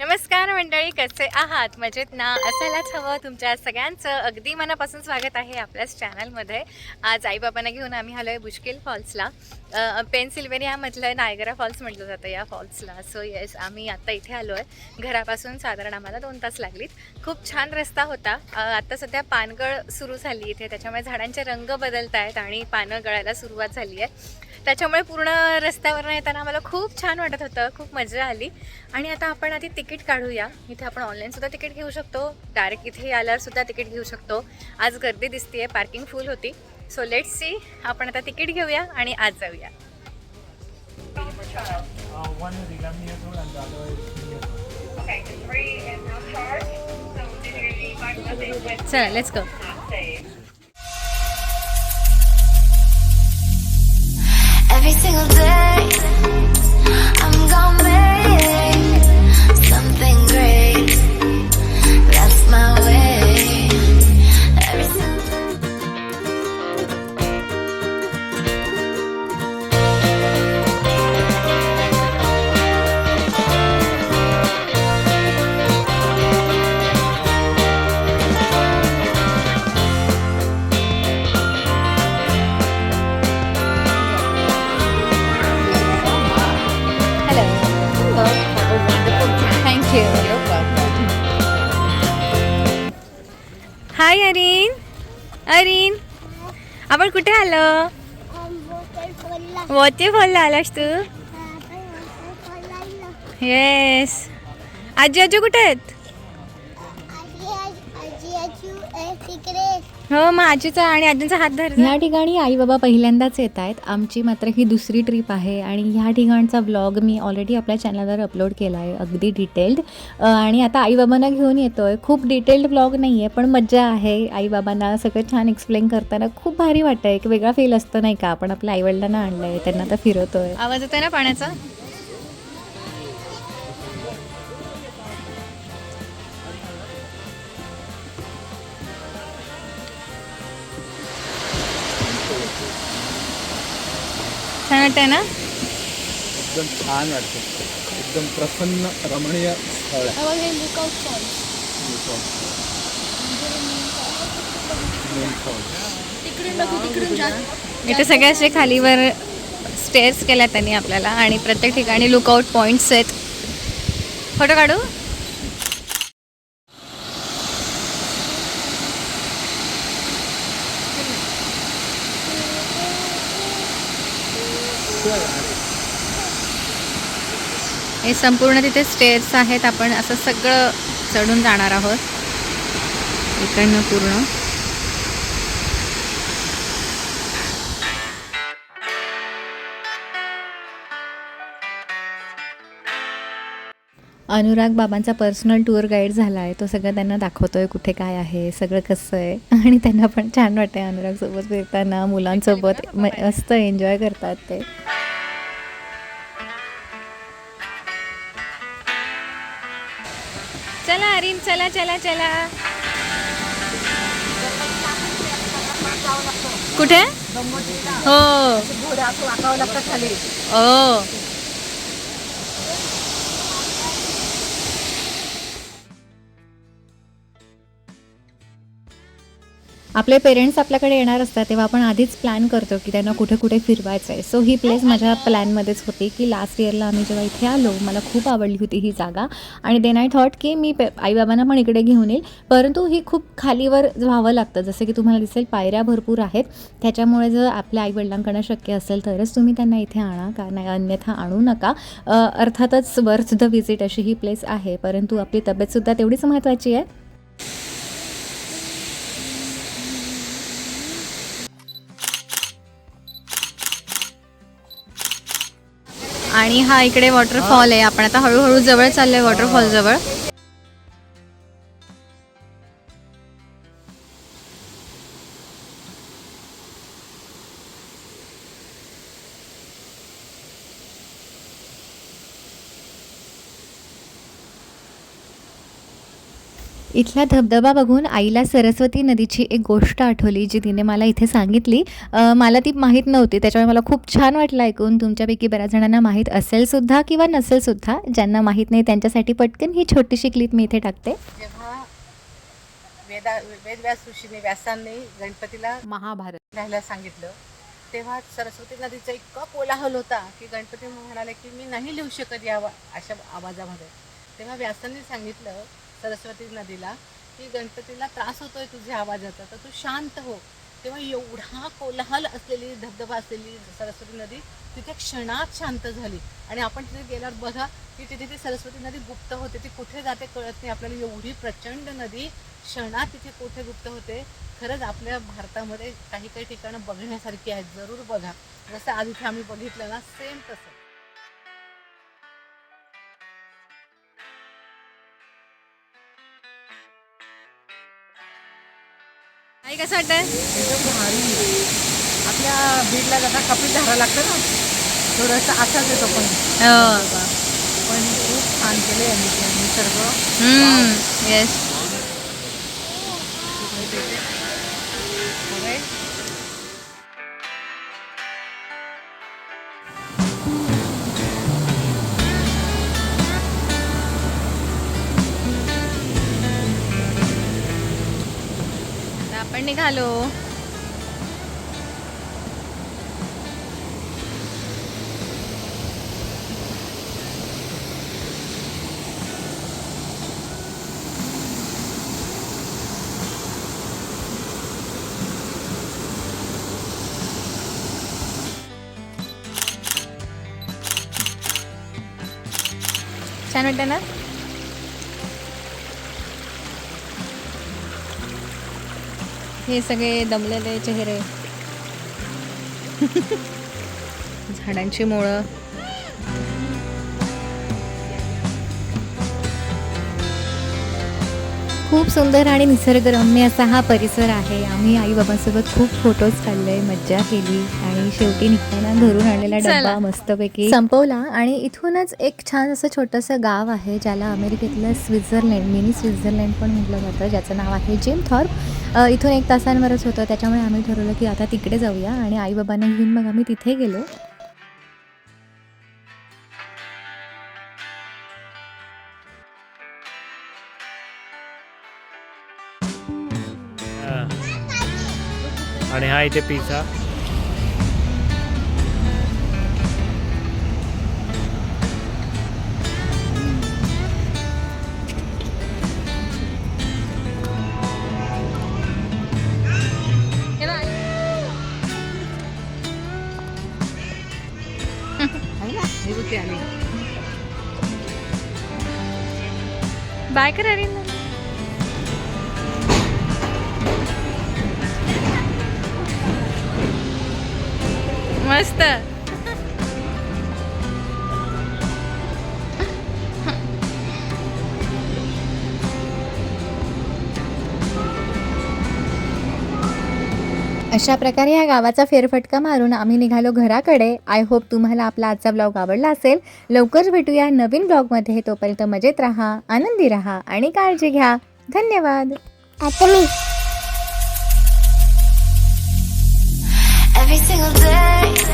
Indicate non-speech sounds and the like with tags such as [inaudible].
नमस्कार मंडळी कसे आहात? मजेत ना? असायलाच हवं तुमच्या सगळ्यांचं. अगदी मनापासून स्वागत आहे आपल्याच चॅनलमध्ये आज आईबाबांना घेऊन आम्ही आलो आहे बुश्किल फॉल्सला. पेनसिल्वेनियामधलं नायगरा फॉल्स म्हटलं जातं या फॉल्सला. सो येस आम्ही आत्ता इथे आलो आहे घरापासून साधारण आम्हाला दोन तास लागलीत. खूप छान रस्ता होता. आत्ता सध्या पानगळ सुरू झाली इथे. त्याच्यामुळे झाडांचे रंग बदलत आहेत आणि पानं गळायला सुरुवात झाली आहे त्याच्यामुळे पूर्ण रस्त्यावरनं येताना आम्हाला खूप छान वाटत होतं खूप मजा आली. आणि आता आपण आधी तिकीट काढूया. इथे आपण ऑनलाईन सुद्धा तिकीट घेऊ शकतो. डायरेक्ट इथे आल्यावर सुद्धा तिकीट घेऊ शकतो. आज गर्दी दिसते पार्किंग फुल होती. सो लेट्स सी आपण आता तिकीट घेऊया आणि आज जाऊया. चला let's go Every single day, आपण कुठे आलो वॉटरफॉलला आलास तू येस आजी आजू कुठे आहेत हो आजीचा आणि आजीचा हात धर ह्या ठिकाणी आई बाबा पहिल्यांदाच येत आहेत. आमची मात्र ही दुसरी ट्रिप आहे आणि ह्या ठिकाणचा ब्लॉग मी ऑलरेडी आपल्या चॅनलवर अपलोड केला आहे अगदी डिटेल्ड आणि आता आईबाबांना घेऊन येतो आहे खूप डिटेल्ड ब्लॉग नाही आहे पण मज्जा आहे. आईबाबांना सगळं छान एक्सप्लेन करताना खूप भारी वाटतं एक वेगळा फील असतो नाही का? आपण आपल्या आईवडिलांना आणलं आहे त्यांना आता फिरवतो आहे आवाज येतोय ना पाण्याचा? छान वाटतंय ना? एकदम छान वाटतं एकदम प्रसन्न रमणीय स्थळ आहे. इथे सगळ्या असे खालीवर स्टेअर्स केल्या त्यांनी आपल्याला आणि प्रत्येक ठिकाणी लुकआउट पॉईंट्स आहेत. फोटो काढू? हे संपूर्ण तिथे स्टेअर्स आहेत. आपण असं सगळं चढून जाणार आहोत. इकडनं पूर्ण. अनुराग बाबांचा पर्सनल टूर गाईड झाला आहे. तो सगळं त्यांना दाखवतोय कुठे काय आहे सगळं कसं आहे. [laughs] आणि त्यांना पण छान वाटतंय अनुरागसोबत फिरताना. मुलांसोबत मस्त एन्जॉय करतात ते. चला अरिन चला चला चला. कुठे? हो. ओ आपले पेरेंट्स आपल्याकडे येणार असतात तेव्हा आपण आधीच प्लॅन करतो की त्यांना कुठे कुठे फिरवायचं आहे. सो ही प्लेस माझ्या प्लॅनमध्येच होती की लास्ट इयरला आम्ही जेव्हा इथे आलो मला खूप आवडली होती ही जागा. आणि देन आय थॉट की मी पे आईबाबांना पण इकडे घेऊन येईल. परंतु ही खूप खालीवर व्हावं लागतं. जसं की तुम्हाला दिसेल पायऱ्या भरपूर आहेत. त्याच्यामुळे जर आपल्या आईवडिलांकडनं शक्य असेल तरच तुम्ही त्यांना इथे आणा का नाही अन्यथा आणू नका. अर्थातच वर्थ द विजिट अशी ही प्लेस आहे. परंतु आपली तब्येतसुद्धा तेवढीच महत्त्वाची आहे. आणि हा इकडे वॉटरफॉल आहे. आपण आता हळूहळू जवळ चाललोय वॉटरफॉल जवळ. इथला धबधबा बघून आईला सरस्वती नदीची एक गोष्ट आठवली जी तिने मला इथे सांगितली. मला ती माहीत नव्हती. त्याच्यामुळे मला खूप छान वाटलं ऐकून. तुमच्यापैकी बऱ्याच जणांना माहीत असेल सुद्धा किंवा नसेल सुद्धा ज्यांना माहीत नाही त्यांच्यासाठी पटकन ही छोटीशी क्लिप मी इथे टाकते. जेव्हा वेदा वेदव्यास ऋषीने व्यासांनी गणपतीला महाभारत. लिहायला सांगितलं तेव्हा सरस्वती नदीचा इतका कोलाहल होता की गणपती म्हणाले की मी नाही लिहू शकत या अशा आवाजामध्ये. तेव्हा व्यासांनी सांगितलं सरस्वती नदीला की गणपतीला त्रास होतोय तुझ्या आवाजाचा तर तू शांत हो. तेव्हा एवढा कोलाहल असलेली धबधबा असलेली सरस्वती नदी तिथे क्षणात शांत झाली. आणि आपण तिथे गेल्यावर बघा की तिथे ती सरस्वती नदी गुप्त होते. ती कुठे जाते कळत नाही. आपल्याला एवढी प्रचंड नदी क्षणात तिथे कुठे गुप्त होते खरंच आपल्या भारतामध्ये काही काही ठिकाणं बघण्यासारखी आहेत. जरूर बघा. जसं आज इथे आम्ही बघितलं ना सेम तसं. आई कसं वाटतंय? एकदम भारी. आपल्या बीडला जाता कपिल धारा लागतं ना? थोडंसं असाच येतो पण. पण खूप छान केलं यांनी ते निसर्ग. येस निघालो छान वाटतं ना हे सगळे दमलेले चेहरे. [laughs] झाडांची मुळं. खूप सुंदर आणि निसर्गरम्य असा हा परिसर आहे. आम्ही आई बाबांसोबत खूप फोटोज काढले मज्जा केली आणि शेवटी निघताना घरून आणलेला. डब्बा मस्तपैकी संपवला आणि इथूनच एक छान असं छोटंसं गाव आहे ज्याला अमेरिकेतलं स्वित्झर्लंड मिनी स्वित्झर्लंड पण म्हटलं जातं ज्याचं नाव आहे जिम थॉर्प. इथून एक तासांवरच होतं त्याच्यामुळे आम्ही ठरवलं की आता तिकडे जाऊया आणि आई बाबांना घेऊन मग आम्ही तिथे गेलो. आणि हा इथे पिझ्झा [laughs] हे बाय कर अरे मस्त. अशा प्रकारे या गावाचा फेरफटका मारून आम्ही निघालो घराकडे. आय होप तुम्हाला आपला आजचा ब्लॉग आवडला असेल. लवकरच भेटूया नवीन ब्लॉगमध्ये तोपर्यंत मजेत राहा आनंदी राहा आणि काळजी घ्या. धन्यवाद. every single day.